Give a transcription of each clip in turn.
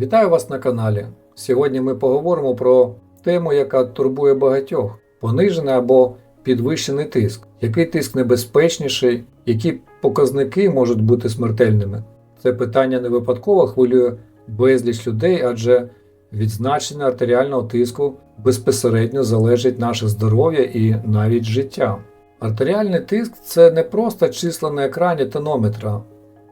Вітаю вас на каналі. Сьогодні ми поговоримо про тему, яка турбує багатьох: понижений або підвищений тиск. Який тиск небезпечніший, які показники можуть бути смертельними? Це питання не випадково хвилює безліч людей, адже від значення артеріального тиску безпосередньо залежить наше здоров'я і навіть життя. Артеріальний тиск це не просто числа на екрані тонометра,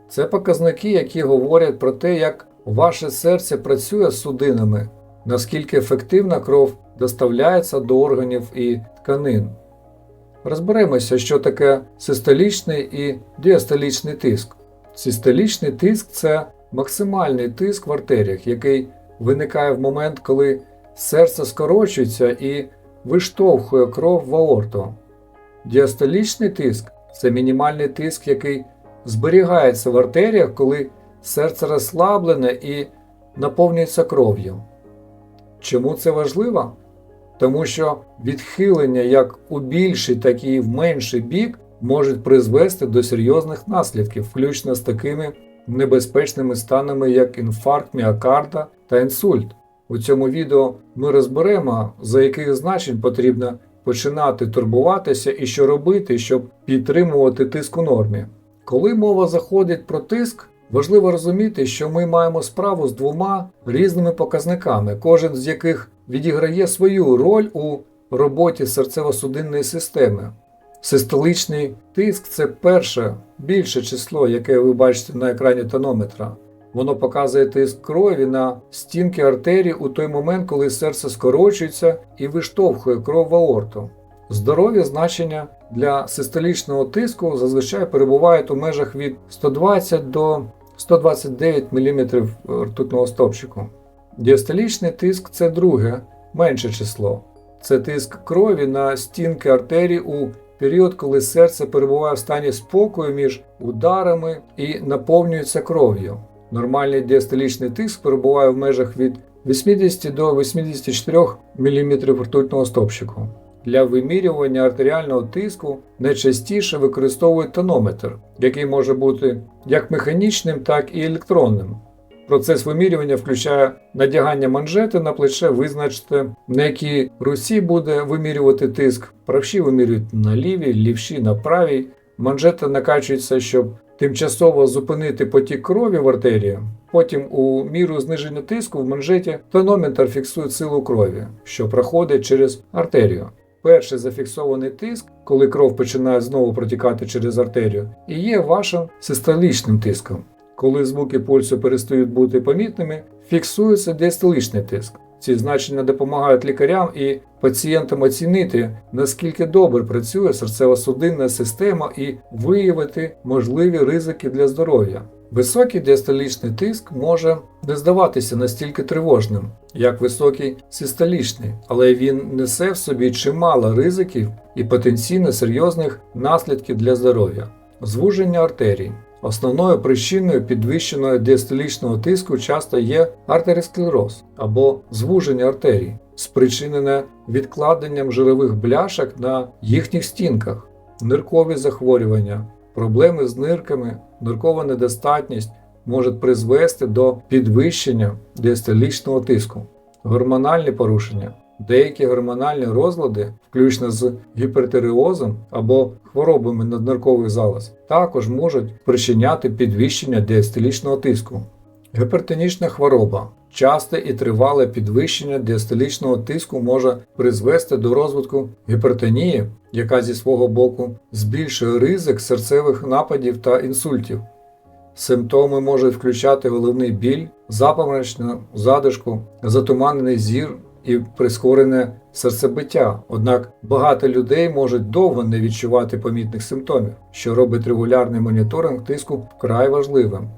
це показники, які говорять про те, як ваше серце працює з судинами, наскільки ефективна кров доставляється до органів і тканин. Розберемося, що таке систолічний і діастолічний тиск. Систолічний тиск це максимальний тиск в артеріях, який виникає в момент, коли серце скорочується і виштовхує кров в аорту. Діастолічний тиск це мінімальний тиск, який зберігається в артеріях, коли серце розслаблене і наповнюється кров'ю. Чому це важливо? Тому що відхилення як у більший, так і в менший бік можуть призвести до серйозних наслідків, включно з такими небезпечними станами, як інфаркт міокарда та інсульт. У цьому відео ми розберемо, за яких значень потрібно починати турбуватися і що робити, щоб підтримувати тиск у нормі. Коли мова заходить про тиск, важливо розуміти, що ми маємо справу з двома різними показниками, кожен з яких відіграє свою роль у роботі серцево-судинної системи. Систоличний тиск це перше більше число, яке ви бачите на екрані тонометра. Воно показує тиск крові на стінки артерії у той момент, коли серце скорочується і виштовхує кров в аорту. Здорові значення для систолічного тиску зазвичай перебувають у межах від 120 до 129 мм ртутного стовпчику. Діастолічний тиск це друге, менше число. Це тиск крові на стінки артерій у період, коли серце перебуває в стані спокою між ударами і наповнюється кров'ю. Нормальний діастолічний тиск перебуває в межах від 80 до 84 мм ртутного стовпчику. Для вимірювання артеріального тиску найчастіше використовують тонометр, який може бути як механічним, так і електронним. Процес вимірювання включає надягання манжети на плече, визначте, на якій русі буде вимірювати тиск. Правші вимірюють на лівій, лівші на правій. Манжета накачується, щоб тимчасово зупинити потік крові в артерії. Потім у міру зниження тиску в манжеті тонометр фіксує силу крові, що проходить через артерію. Перший зафіксований тиск, коли кров починає знову протікати через артерію, і є вашим систолічним тиском. Коли звуки пульсу перестають бути помітними, фіксується діастолічний тиск. Ці значення допомагають лікарям і пацієнтам оцінити, наскільки добре працює серцево-судинна система і виявити можливі ризики для здоров'я. Високий діастолічний тиск може не здаватися настільки тривожним, як високий систолічний, але він несе в собі чимало ризиків і потенційно серйозних наслідків для здоров'я. Звуження артерій. Основною причиною підвищеного діастолічного тиску часто є артеросклероз або звуження артерій, спричинене відкладенням жирових бляшок на їхніх стінках, ниркові захворювання, проблеми з нирками, ниркова недостатність можуть призвести до підвищення діастолічного тиску, гормональні порушення. Деякі гормональні розлади, включно з гіпертиреозом або хворобами надниркових залоз, також можуть спричиняти підвищення діастолічного тиску. Гіпертонічна хвороба. Часте і тривале підвищення діастолічного тиску може призвести до розвитку гіпертонії, яка зі свого боку збільшує ризик серцевих нападів та інсультів. Симптоми можуть включати головний біль, запаморочну задишку, затуманений зір і прискорене серцебиття. Однак багато людей можуть довго не відчувати помітних симптомів, що робить регулярний моніторинг тиску вкрай важливим.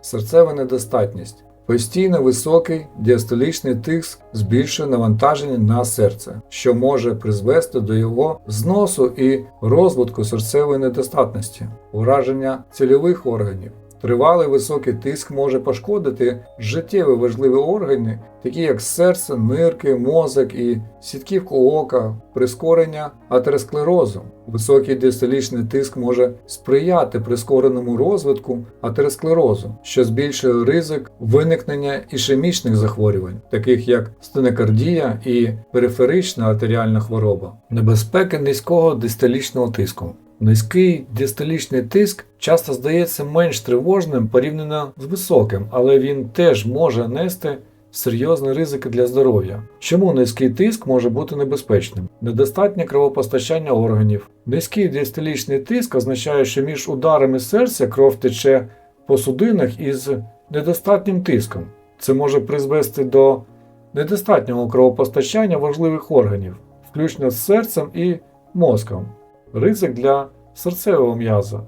Серцева недостатність. Постійно високий діастолічний тиск збільшує навантаження на серце, що може призвести до його зносу і розвитку серцевої недостатності, ураження цільових органів. Тривалий високий тиск може пошкодити життєво важливі органи, такі як серце, нирки, мозок і сітківку ока, прискорення атеросклерозу. Високий діастолічний тиск може сприяти прискореному розвитку атеросклерозу, що збільшує ризик виникнення ішемічних захворювань, таких як стенокардія і периферична артеріальна хвороба. Небезпеки низького дистолічного тиску. Низький діастолічний тиск часто здається менш тривожним порівняно з високим, але він теж може нести серйозні ризики для здоров'я. Чому низький тиск може бути небезпечним? Недостатнє кровопостачання органів. Низький діастолічний тиск означає, що між ударами серця кров тече по судинах із недостатнім тиском. Це може призвести до недостатнього кровопостачання важливих органів, включно з серцем і мозком. Ризик для серцевого м'яза.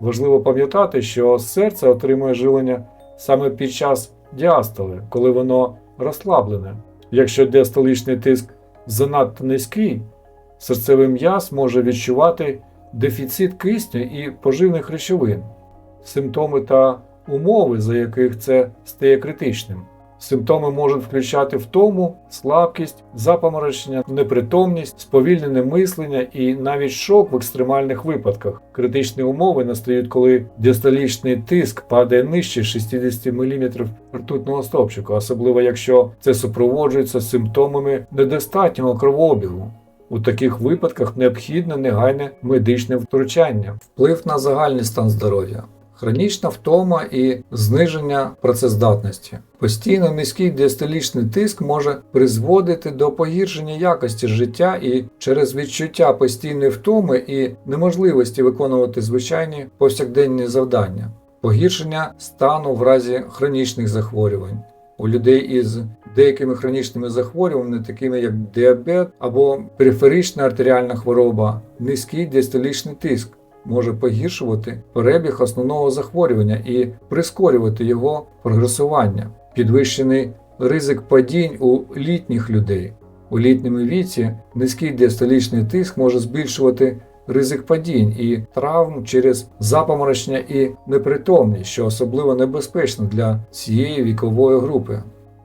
Важливо пам'ятати, що серце отримує жилення саме під час діастоли, коли воно розслаблене. Якщо діастолічний тиск занадто низький, серцевий м'яз може відчувати дефіцит кисню і поживних речовин, симптоми та умови, за яких це стає критичним. Симптоми можуть включати втому, слабкість, запаморочення, непритомність, сповільнене мислення і навіть шок в екстремальних випадках. Критичні умови настають, коли діастолічний тиск падає нижче 60 мм ртутного стовпчика, особливо якщо це супроводжується симптомами недостатнього кровообігу. У таких випадках необхідне негайне медичне втручання, вплив на загальний стан здоров'я. Хронічна втома і зниження працездатності. Постійно низький діастолічний тиск може призводити до погіршення якості життя і через відчуття постійної втоми і неможливості виконувати звичайні повсякденні завдання, погіршення стану в разі хронічних захворювань. У людей із деякими хронічними захворюваннями, такими як діабет або периферична артеріальна хвороба, низький діастолічний тиск може погіршувати перебіг основного захворювання і прискорювати його прогресування, підвищений ризик падінь у літніх людей. У літньому віці низький діастолічний тиск може збільшувати ризик падінь і травм через запаморочення і непритомність, що особливо небезпечно для цієї вікової групи.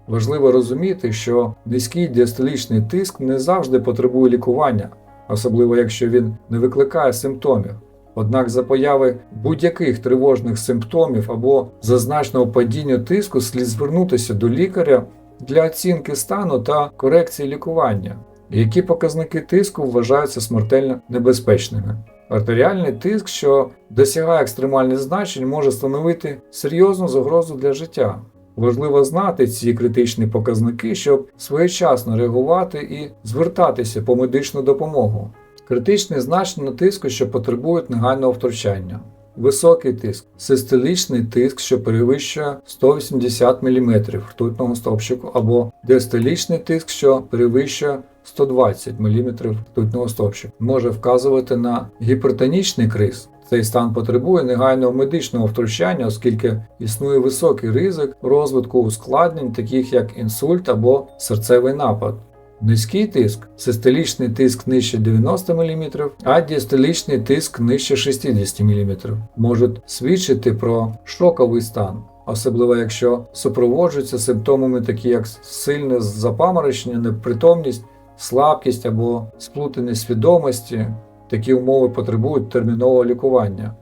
Важливо розуміти, що низький діастолічний тиск не завжди потребує лікування, особливо якщо він не викликає симптомів. Однак за появи будь-яких тривожних симптомів або зазначеного падіння тиску слід звернутися до лікаря для оцінки стану та корекції лікування, які показники тиску вважаються смертельно небезпечними. Артеріальний тиск, що досягає екстремальних значень, може становити серйозну загрозу для життя. Важливо знати ці критичні показники, щоб своєчасно реагувати і звертатися по медичну допомогу. Критичне значення тиску, що потребують негайного втручання. Високий тиск, систолічний тиск, що перевищує 180 мм ртутного стовпчику, або диастолічний тиск, що перевищує 120 мм ртутного стовпчику, може вказувати на гіпертонічний криз. Цей стан потребує негайного медичного втручання, оскільки існує високий ризик розвитку ускладнень, таких як інсульт або серцевий напад. Низький тиск, систолічний тиск нижче 90 мм, а діастолічний тиск нижче 60 мм, можуть свідчити про шоковий стан, особливо якщо супроводжуються симптомами, такі як сильне запаморочення, непритомність, слабкість або сплутаність свідомості. Такі умови потребують термінового лікування.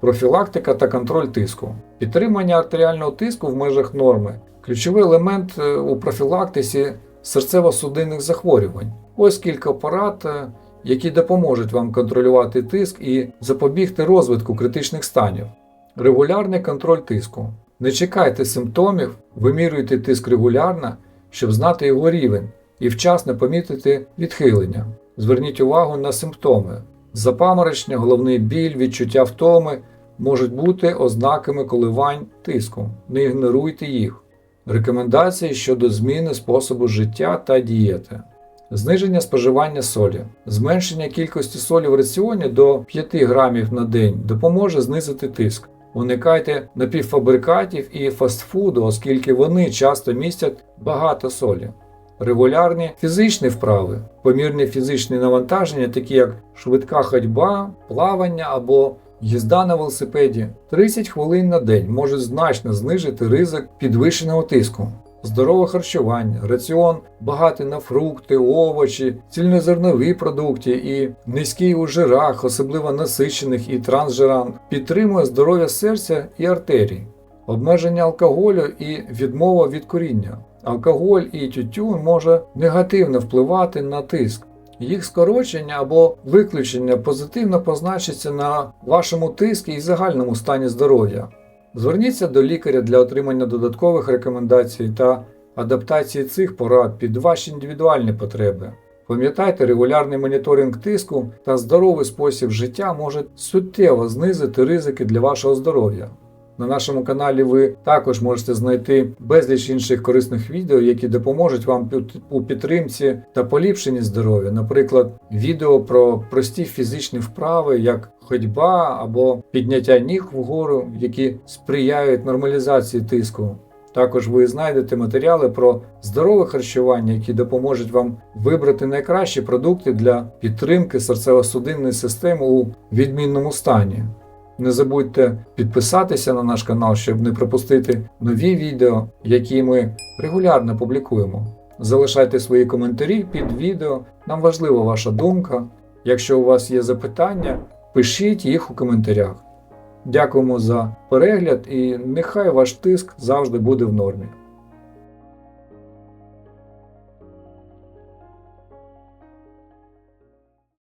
Профілактика та контроль тиску. Підтримання артеріального тиску в межах норми ключовий елемент е, у профілактиці серцево-судинних захворювань. Ось кілька порад, е, які допоможуть вам контролювати тиск і запобігти розвитку критичних станів. Регулярний контроль тиску. Не чекайте симптомів, вимірюйте тиск регулярно, щоб знати його рівень і вчасно помітити відхилення. Зверніть увагу на симптоми. Запаморочення, головний біль, відчуття втоми можуть бути ознаками коливань тиску. Не ігноруйте їх. Рекомендації щодо зміни способу життя та дієти. Зниження споживання солі. Зменшення кількості солі в раціоні до 5 грамів на день допоможе знизити тиск. Уникайте напівфабрикатів і фастфуду, оскільки вони часто містять багато солі. Регулярні фізичні вправи, помірні фізичні навантаження, такі як швидка ходьба, плавання або Їзда на велосипеді 30 хвилин на день може значно знижити ризик підвищеного тиску. Здорове харчування, раціон багатий на фрукти, овочі, цільнозернові продукти і низький у жирах, особливо насичених і трансжирах, підтримує здоров'я серця і артерій, обмеження алкоголю і відмова від куріння. Алкоголь і тютюн може негативно впливати на тиск. Їх скорочення або виключення позитивно позначиться на вашому тиску і загальному стані здоров'я. Зверніться до лікаря для отримання додаткових рекомендацій та адаптації цих порад під ваші індивідуальні потреби. Пам'ятайте, регулярний моніторинг тиску та здоровий спосіб життя може суттєво знизити ризики для вашого здоров'я. На нашому каналі ви також можете знайти безліч інших корисних відео, які допоможуть вам у підтримці та поліпшенні здоров'я. Наприклад, відео про прості фізичні вправи, як ходьба або підняття ніг вгору, які сприяють нормалізації тиску. Також ви знайдете матеріали про здорове харчування, які допоможуть вам вибрати найкращі продукти для підтримки серцево-судинної системи у відмінному стані. Не забудьте підписатися на наш канал, щоб не пропустити нові відео, які ми регулярно публікуємо. Залишайте свої коментарі під відео. Нам важлива ваша думка. Якщо у вас є запитання, пишіть їх у коментарях. Дякуємо за перегляд і нехай ваш тиск завжди буде в нормі.